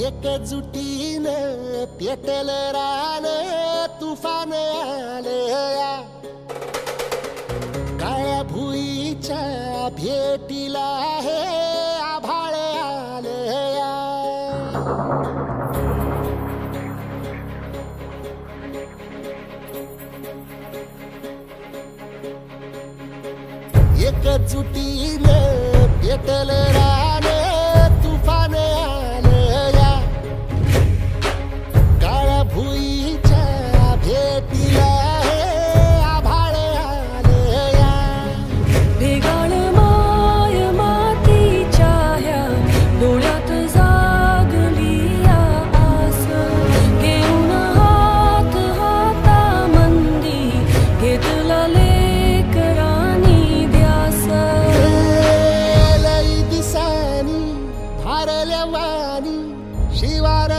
एकजुटीन पेटल रान तुफान आले काळ्या भुईच्या भेटीला हे आभाळ आले एकजुटीने भेटले रा.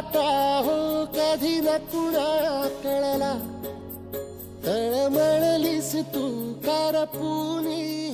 वाटा हो कधी न कुणा कळला? तळमळलीस तू कारपुनी